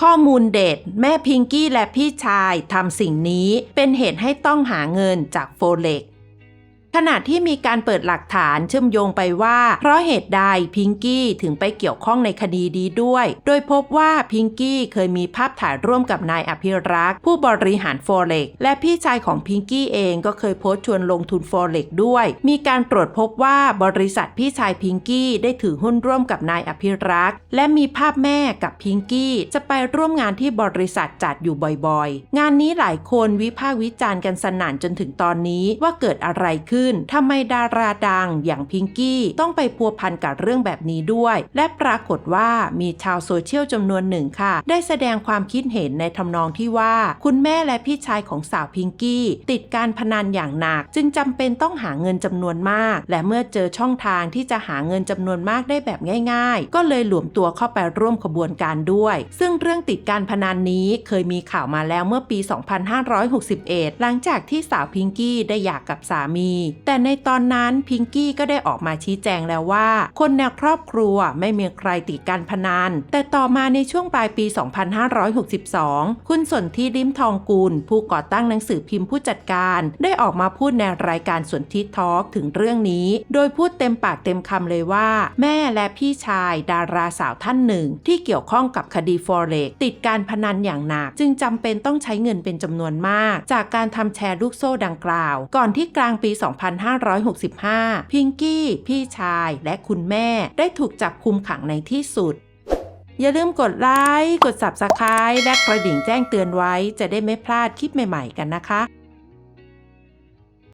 ข้อมูลเด็ด แม่พิงกี้และพี่ชายทำสิ่งนี้เป็นเหตุให้ต้องหาเงินจากโฟเล็ก ขณะที่มีการเปิดหลักฐานเชื่อมโยงไปว่า เพราะเหตุใดพิงกี้ถึงไปเกี่ยวข้องในคดีนี้ด้วย โดยพบว่าพิงกี้เคยมีภาพถ่ายร่วมกับนายอภิรักษ์ผู้บริหารโฟเล็กและพี่ชายของพิงกี้เองก็เคยโพสต์ชวนลงทุนโฟเล็กด้วย มีการตรวจพบว่าบริษัทพี่ชายพิงกี้ได้ถือหุ้นร่วมกับนายอภิรักษ์และมีภาพแม่กับพิงกี้จะไปร่วมงานที่บริษัทจัดอยู่บ่อยๆ งานนี้หลายคนวิพากษ์วิจารณ์กันสนั่นจนถึงตอนนี้ว่าเกิดอะไรขึ้นทำไมดาราดังอย่างพิงกี้ต้องไปพัวพันกับเรื่องแบบนี้ด้วย และปรากฏว่ามีชาวโซเชียลจำนวนหนึ่งค่ะ ได้แสดงความคิดเห็นในทำนองที่ว่า คุณแม่และพี่ชายของสาวพิงกี้ติดการพนันอย่างหนัก จึงจำเป็นต้องหาเงินจำนวนมาก และเมื่อเจอช่องทางที่จะหาเงินจำนวนมากได้แบบง่าย ๆ ก็เลยหลวมตัวเข้าไปร่วมขบวนการด้วย ซึ่งเรื่องติดการพนันนี้เคยมีข่าวมาแล้วเมื่อปี 2561 หลังจากที่สาวพิงกี้ได้หย่ากกับสามีแต่ในตอนนั้นพิงกี้ก็ได้ออกมาชี้แจงแล้วว่า คนในครอบครัวไม่มีใครติดการพนัน แต่ต่อมาในช่วงปลายปี 2562 คุณสนที่ริมทองกูลผู้ก่อตั้งหนังสือพิมพ์ผู้จัดการ ได้ออกมาพูดในรายการสนทิทอล์กถึงเรื่องนี้ โดยพูดเต็มปากเต็มคำเลยว่า แม่และพี่ชาย ดาราสาวท่านหนึ่ง ที่เกี่ยวข้องกับคดีฟอเร็กติดการพนันอย่างหนัก จึงจำเป็นต้องใช้เงินเป็นจำนวนมาก จากการทำแชร์ลูกโซ่ดังกล่าว ก่อนที่กลางปี2565 พิงกี้ พี่ชายและคุณแม่ได้ถูกจับคุมขังในที่สุด อย่าลืมกดไลค์ กด Subscribe และกระดิ่งแจ้งเตือนไว้ จะได้ไม่พลาดคลิปใหม่ ๆ กันนะคะ